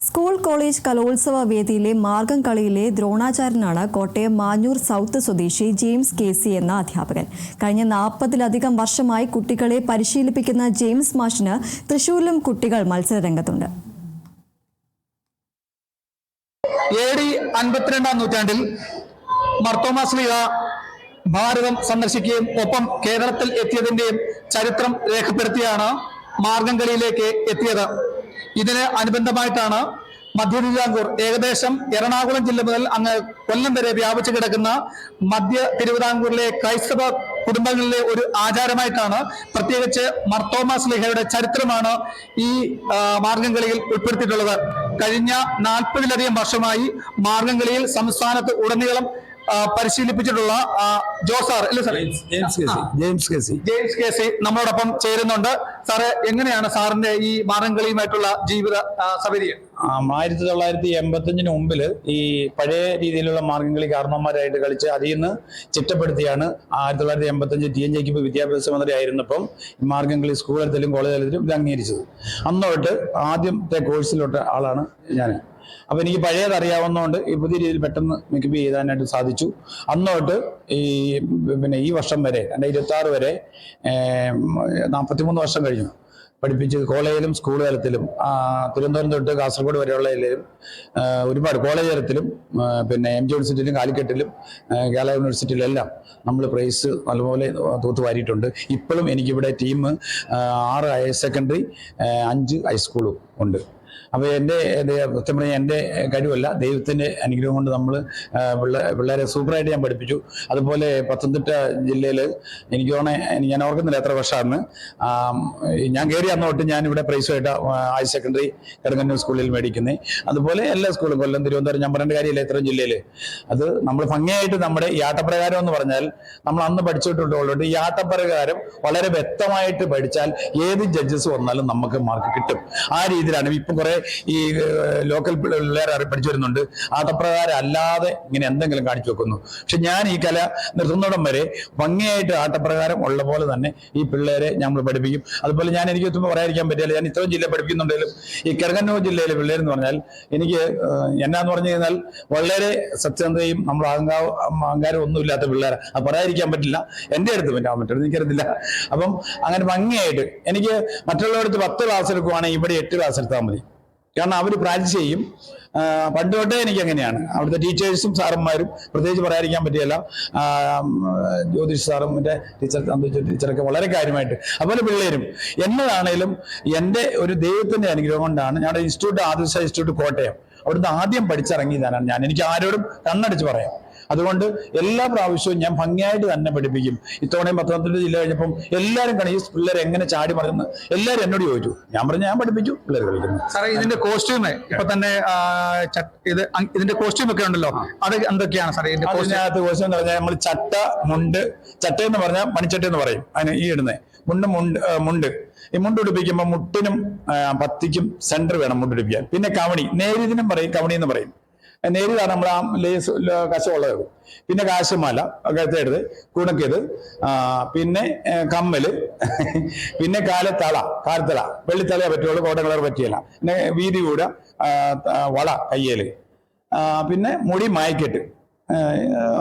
School college കലോത്സവ വേദിയിലെ മാർഗം കളിയിലെ ദ്രോണാചാര്യനാണ് കോട്ടയം മാഞ്ഞൂർ സൗത്ത് സ്വദേശി ജെയിംസ് കെ സി എന്ന അധ്യാപകൻ. കഴിഞ്ഞ നാൽപ്പതിലധികം വർഷമായി കുട്ടികളെ പരിശീലിപ്പിക്കുന്ന ജെയിംസ് മാഷിന് തൃശൂരിലും കുട്ടികൾ മത്സരരംഗത്തുണ്ട്. നൂറ്റാണ്ടിൽ മർത്തോമാസ്ലിക ഭാരതം സന്ദർശിക്കുകയും ഒപ്പം കേരളത്തിൽ എത്തിയതിന്റെയും ചരിത്രം രേഖപ്പെടുത്തിയാണ് മാർഗം കളിയിലേക്ക് എത്തിയത്. ഇതിന് അനുബന്ധമായിട്ടാണ് മധ്യ ഏകദേശം എറണാകുളം ജില്ല മുതൽ അങ്ങ് കൊല്ലം വരെ വ്യാപിച്ചു കിടക്കുന്ന മധ്യ തിരുവിതാംകൂറിലെ ക്രൈസ്തവ കുടുംബങ്ങളിലെ ഒരു ആചാരമായിട്ടാണ് പ്രത്യേകിച്ച് മർത്തോമാസ് ലിഹയുടെ ചരിത്രമാണ് ഈ മാർഗം മാർഗംകളിയിൽ ഉൾപ്പെടുത്തിയിട്ടുള്ളത്. കഴിഞ്ഞ നാൽപ്പതിലധികം വർഷമായി മാർഗംകളിയിൽ സംസ്ഥാനത്ത് ഉടനീളം പരിശീലിപ്പിച്ചിട്ടുള്ള ജോസാർ അല്ലേ സാർ ജെയിംസ് കെ സി നമ്മളോടൊപ്പം ചേരുന്നുണ്ട്. സാറ് എങ്ങനെയാണ് സാറിന്റെ ഈ മാറങ്കളിയുമായിട്ടുള്ള ജീവിത സബരിയ ആയിരത്തി തൊള്ളായിരത്തി എൺപത്തഞ്ചിന് മുമ്പിൽ ഈ പഴയ രീതിയിലുള്ള മാർഗംകളി കാരണവന്മാരായിട്ട് കളിച്ച് അതിൽ നിന്ന് ചിട്ടപ്പെടുത്തിയാണ് ആയിരത്തി തൊള്ളായിരത്തി എൺപത്തഞ്ച് ടി എൻ ജെക്ക് വിദ്യാഭ്യാസ മന്ത്രി ആയിരുന്നപ്പം മാർഗംകളി സ്കൂൾ തലത്തിലും കോളേജ് തലത്തിലും ഇത് അംഗീകരിച്ചത്. അന്നോട്ട് ആദ്യത്തെ കോഴ്സിലോട്ട ആളാണ് ഞാൻ അപ്പൊ എനിക്ക് പഴയത് അറിയാവുന്നതുകൊണ്ട് ഈ പുതിയ രീതിയിൽ പെട്ടെന്ന് മിക്കപ്പ് ചെയ്താനായിട്ട് സാധിച്ചു. അന്നോട്ട് ഈ പിന്നെ ഈ വർഷം വരെ എന്റെ ഇരുപത്തി ആറ് വരെ നാൽപ്പത്തിമൂന്ന് വർഷം കഴിഞ്ഞു. പഠിപ്പിച്ച് കോളേജിലും സ്കൂൾ തലത്തിലും തിരുവനന്തപുരം തൊട്ട് കാസർഗോഡ് വരെയുള്ള എല്ലാവരും ഒരുപാട് കോളേജ് തലത്തിലും പിന്നെ എം ജി യൂണിവേഴ്സിറ്റിയിലും കാലിക്കറ്റിലും കേരള യൂണിവേഴ്സിറ്റിയിലും എല്ലാം നമ്മൾ പ്രൈസ് നല്ലപോലെ തൂത്തുവാരിയിട്ടുണ്ട് ഇപ്പോഴും എനിക്കിവിടെ ടീം ആറ് ഹയർ സെക്കൻഡറി അഞ്ച് ഹൈസ്കൂളും ഉണ്ട്. അപ്പോൾ എന്റെ സത്യം പറഞ്ഞാൽ എന്റെ കഴിവല്ല ദൈവത്തിന്റെ അനുഗ്രഹം കൊണ്ട് നമ്മൾ പിള്ളേരെ സൂപ്പറായിട്ട് ഞാൻ പഠിപ്പിച്ചു. അതുപോലെ പത്തനംതിട്ട ജില്ലയിൽ എനിക്ക് തോന്നേ ഞാൻ ഓർക്കുന്നില്ല എത്ര വർഷമാണ് ഞാൻ കയറി അന്ന് തൊട്ട് ഞാൻ ഇവിടെ പ്രൈസുമായിട്ട് ഹയർ സെക്കൻഡറി കിടങ്ങന്നൂർ സ്കൂളിൽ മേടിക്കുന്നത് അതുപോലെ എല്ലാ സ്കൂളും കൊല്ലം തിരുവനന്തപുരം ഞാൻ പറയേണ്ട കാര്യമില്ല ഇത്രയും ജില്ലയിൽ അത് നമ്മൾ ഭംഗിയായിട്ട് നമ്മുടെ ഈ ആട്ടപ്രകാരം എന്ന് പറഞ്ഞാൽ നമ്മൾ അന്ന് പഠിച്ചിട്ടുള്ളതുകൊണ്ട് ഈ ആട്ടപ്രകാരം വളരെ വ്യക്തമായിട്ട് പഠിച്ചാൽ ഏത് ജഡ്ജസ് വന്നാലും നമുക്ക് മാർക്ക് കിട്ടും. ആ രീതിയിലാണ് ഇപ്പം കുറെ ഈ ലോക്കൽ പിള്ളേർ പഠിച്ചു വരുന്നുണ്ട് ആട്ടപ്രകാരം അല്ലാതെ ഇങ്ങനെ എന്തെങ്കിലും കാണിച്ചു വെക്കുന്നു. പക്ഷെ ഞാൻ ഈ കല നിർത്തുന്നിടം വരെ ഭംഗിയായിട്ട് ആട്ടപ്രകാരം ഉള്ള പോലെ തന്നെ ഈ പിള്ളേരെ നമ്മൾ പഠിപ്പിക്കും. അതുപോലെ ഞാൻ എനിക്ക് എത്തുമ്പോൾ പറയാതിരിക്കാൻ പറ്റില്ല. ഞാൻ ഇത്രയും ജില്ല പഠിപ്പിക്കുന്നുണ്ടെങ്കിലും ഈ കിഴങ്ങന്നൂർ ജില്ലയിലെ പിള്ളേരെന്ന് പറഞ്ഞാൽ എനിക്ക് എന്നാന്ന് പറഞ്ഞു കഴിഞ്ഞാൽ വളരെ സത്യസന്ധതയും നമ്മൾ അഹങ്കാ അഹങ്കാരം ഒന്നുമില്ലാത്ത പിള്ളേരെ. അത് പറയാതിരിക്കാൻ പറ്റില്ല. എന്റെ അടുത്ത് പറ്റാൻ പറ്റും എനിക്കറിയത്തില്ല അപ്പം അങ്ങനെ ഭംഗിയായിട്ട് എനിക്ക് മറ്റുള്ളവർക്ക് പത്ത് ക്ലാസ് എടുക്കുവാണെങ്കിൽ ഇവിടെ എട്ട് ക്ലാസ് എടുത്താൽ മതി. കാരണം അവർ പ്രാക്ടീസ് ചെയ്യും. പണ്ട് തൊട്ടേ എനിക്ക് അങ്ങനെയാണ് അവിടുത്തെ ടീച്ചേഴ്സും സാറന്മാരും പ്രത്യേകിച്ച് പറയാതിരിക്കാൻ പറ്റിയല്ല ജ്യോതിഷ് സാറും മറ്റേ ടീച്ചർ അന്തരിച്ച ടീച്ചറൊക്കെ വളരെ കാര്യമായിട്ട്. അതുപോലെ പിള്ളേരും. എന്നതാണേലും എന്റെ ഒരു ദൈവത്തിന്റെ അനുഗ്രഹം കൊണ്ടാണ് ഞങ്ങളുടെ ഇൻസ്റ്റിറ്റ്യൂട്ട് ആദിശ ഇൻസ്റ്റിറ്റ്യൂട്ട് കോട്ടയം. അവിടുന്ന് ആദ്യം പഠിച്ചിറങ്ങിയതാണ് ഞാൻ. എനിക്ക് ആരോടും കണ്ണടിച്ച് പറയാം. അതുകൊണ്ട് എല്ലാ പ്രാവശ്യവും ഞാൻ ഭംഗിയായിട്ട് തന്നെ പഠിപ്പിക്കും. ഇത്തവണയും പത്തനംതിട്ട ജില്ല കഴിഞ്ഞപ്പം എല്ലാവരും കണി ഈ പിള്ളേർ എങ്ങനെ ചാടി മറന്ന് എല്ലാവരും എന്നോട് ചോദിച്ചു. ഞാൻ പറഞ്ഞു ഞാൻ പഠിപ്പിച്ചു പിള്ളേർ കളിക്കുന്നു. സാറേ ഇതിന്റെ കോസ്റ്റ്യൂമ് ഇപ്പൊ തന്നെ ഇത് ഇതിന്റെ കോസ്റ്റ്യൂം ഒക്കെ ഉണ്ടല്ലോ അത് എന്തൊക്കെയാണ് സാറേ ഇതിന്റെ കോസ്റ്റ്യൂം എന്ന് പറഞ്ഞാൽ നമ്മൾ ചട്ട മുണ്ട് ചട്ട എന്ന് പറഞ്ഞാൽ മണിച്ചട്ട എന്ന് പറയും. അതിന് ഈ ഇടുന്നത് മുണ്ട് മുണ്ട് മുണ്ട്. ഈ മുണ്ട് ഉടുപ്പിക്കുമ്പോൾ മുട്ടിനും പത്തിക്കും സെന്റർ വേണം മുണ്ട് ഉടുപ്പിക്കാൻ പിന്നെ കവണി നേരിതിനും പറയും കവണി എന്ന് പറയും നേരിതാണ് നമ്മൾ ആ ലേസ് കശമുള്ളത് പിന്നെ കാശുമാല കഴുത്തേടത് കുണക്കിയത് പിന്നെ കമ്മൽ പിന്നെ കാലത്തള കാലത്തള വെള്ളിത്തളയെ പറ്റുള്ളൂ കോട്ട കളർ പറ്റിയല്ല. പിന്നെ വീതി കൂട വള കയ്യേൽ. പിന്നെ മുടി മായ്ക്കെട്ട്.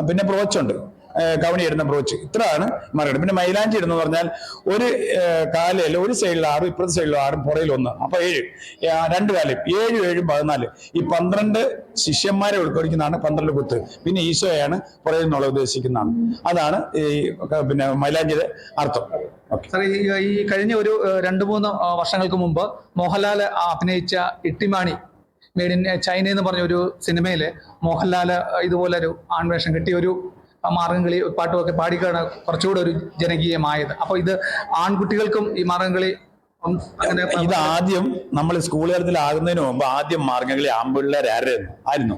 പിന്നെ ബ്രോച്ചുണ്ട് ആ, കവണി ഇടുന്ന ബ്രോച്ച് ഇത്രയാണ് മറുകട പിന്നെ മൈലാഞ്ചി ഇടുന്ന പറഞ്ഞാൽ ഒരു കാലയിൽ ഒരു സൈഡിൽ ആറും ഇപ്പുറത്തെ സൈഡിൽ ആറും പുറയിൽ ഒന്ന്. അപ്പൊ ഏഴ്. രണ്ട് കാലം. ഏഴും ഏഴും പതിനാല്. ഈ പന്ത്രണ്ട് ശിഷ്യന്മാരെ ഉൾക്കൊള്ളിക്കുന്നതാണ് പന്ത്രണ്ട് കുത്ത്. പിന്നെ ഈശോയാണ് പുറയിൽ നിന്നുള്ള ഉദ്ദേശിക്കുന്നതാണ്. അതാണ് ഈ പിന്നെ മൈലാഞ്ചിയുടെ അർത്ഥം. ഈ കഴിഞ്ഞ ഒരു രണ്ടു മൂന്ന് വർഷങ്ങൾക്ക് മുമ്പ് മോഹൻലാൽ അഭിനയിച്ച ഇട്ടിമാണി മെയ്ഡ് ഇൻ ചൈന എന്ന് പറഞ്ഞ ഒരു സിനിമയിൽ മോഹൻലാൽ ഇതുപോലെ ഒരു ആൺവേഷം കിട്ടിയ ഒരു മാർഗംകളി പാട്ടുമൊക്കെ പാടിക്കാണ് കുറച്ചുകൂടെ ഒരു ജനകീയമായത്. അപ്പോൾ ഇത് ആൺകുട്ടികൾക്കും ഈ മാർഗംകളി ഇത് ആദ്യം നമ്മൾ സ്കൂൾ തലത്തിലാകുന്നതിന് മുമ്പ് ആദ്യം മാർഗംകളി ആൺപിള്ളേരായിരുന്നു. ആയിരുന്നു.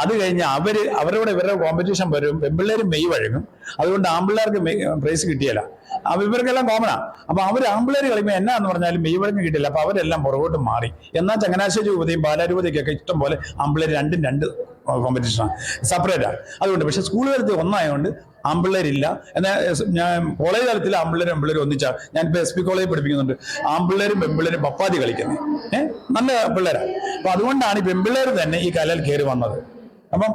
അത് കഴിഞ്ഞ് അവർ അവരോട് ഇവരുടെ കോമ്പറ്റീഷൻ വരും പെൺപിള്ളേരും മെയ് വഴങ്ങും. അതുകൊണ്ട് ആമ്പിള്ളേർക്ക് പ്രൈസ് കിട്ടിയല്ല അപ്പൊ ഇവർക്കെല്ലാം കോമണാ അപ്പൊ അവർ ആമ്പിള്ളേർ കളിക്കുമ്പോൾ എന്നാന്ന് പറഞ്ഞാലും മെയ് വഴങ്ങ് കിട്ടില്ല അപ്പൊ അവരെല്ലാം പുറകോട്ട് മാറി. എന്നാൽ ചങ്ങനാശ്ശേരി രൂപതയും ബാലാരൂപതയ്ക്കൊക്കെ ഇഷ്ടം പോലെ ആമ്പിള്ളേർ രണ്ടും രണ്ട് കോമ്പറ്റീഷനാണ് സെപ്പറേറ്റാണ് അതുകൊണ്ട് പക്ഷെ സ്കൂൾ തലത്തിൽ ഒന്നായതുകൊണ്ട് ആമ്പിള്ളേരില്ല. എന്നാൽ ഞാൻ കോളേജ് തലത്തിൽ ആമ്പിള്ളേരും പെമ്പിള്ളേരും ഒന്നിച്ചാ. ഞാൻ ഇപ്പോൾ എസ് പി കോളേജ് പഠിപ്പിക്കുന്നുണ്ട്. ആമ്പിള്ളേരും പെമ്പിള്ളേരും പപ്പാതി കളിക്കുന്നത് ഏഹ് നല്ല പിള്ളേരാണ് അപ്പൊ അതുകൊണ്ടാണ് ഈ പെമ്പിള്ളേർ തന്നെ ഈ കലയിൽ കയറി വന്നത്. അപ്പം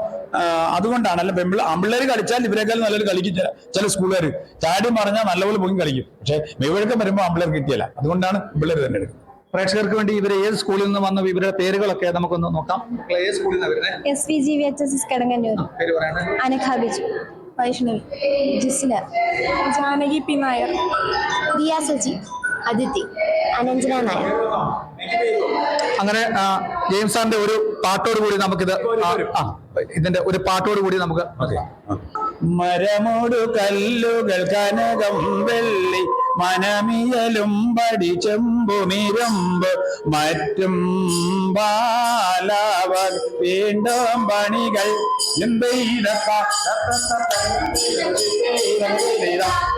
അതുകൊണ്ടാണ് അല്ല പെമ്പിള ആമ്പിള്ളേർ കളിച്ചാൽ ഇവരെക്കാൾ നല്ലൊരു കളിക്കും ചില ചില സ്കൂളുകാർ ചാടി മറിഞ്ഞാൽ നല്ലപോലെ പൊങ്ങി കളിക്കും. പക്ഷേ മെയ്വഴക്കം വരുമ്പോൾ ആമ്പിള്ളേർ കിട്ടിയല്ല. അതുകൊണ്ടാണ് പിള്ളേർ തന്നെ എടുക്കുന്നത്. പ്രേക്ഷകർക്ക് വേണ്ടി ഇവർ ഏത് സ്കൂളിൽ നിന്ന് വന്ന ഇവരുടെ പേരുകളൊക്കെ നമുക്കൊന്ന് നോക്കാം. ഏത് സ്കൂളിൽ S V G V H S S Kidangannur. Anagha Biju. Vaishnavi. Jisla Janaki P Nair Diya Saji Aditi Ananjana Nair. അങ്ങനെ ജെയിംസ് സാറിന്റെ ഒരു പാട്ടോട് കൂടി നമുക്കിത് ഇതിന്റെ ഒരു പാട്ടോട് കൂടി നമുക്ക് മരമോടു കല്ലുകൾ കനകം വെള്ളി മനമിയലും പടി ചെമ്പുമിരമ്പ് മറ്റും ബാലാവർ വീണ്ടും പണികൾ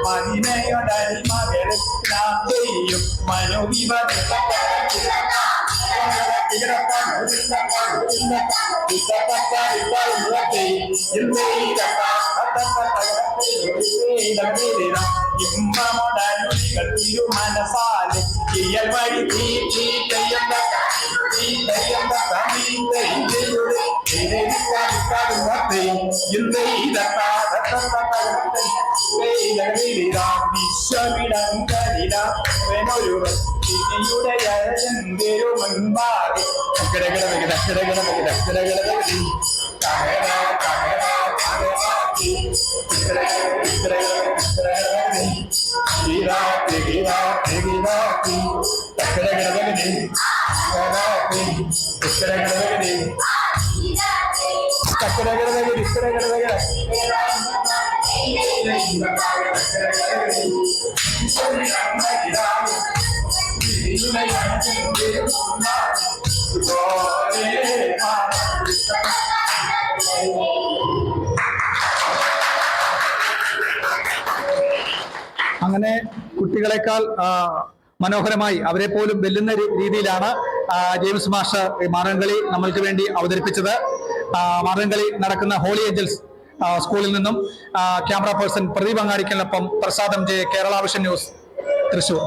മതിനയോടരിമകളും മനസാലെ ഇയൽ വഴി തീ തീ തെയ്യം അങ്ങനെ കുട്ടികളെക്കാൾ മനോഹരമായി അവരെ പോലും വെല്ലുന്ന രീതിയിലാണ് ജെയിംസ് മാസ്റ്റർ മാറൻകളി നമ്മൾക്ക് വേണ്ടി അവതരിപ്പിച്ചത്. മാറൻകളി നടക്കുന്ന ഹോളി ഏഞ്ചൽസ് സ്കൂളിൽ നിന്നും camera person Pradeep അങ്ങാടിക്കലിനൊപ്പം Prasadam J Kerala Vision News Thrissur.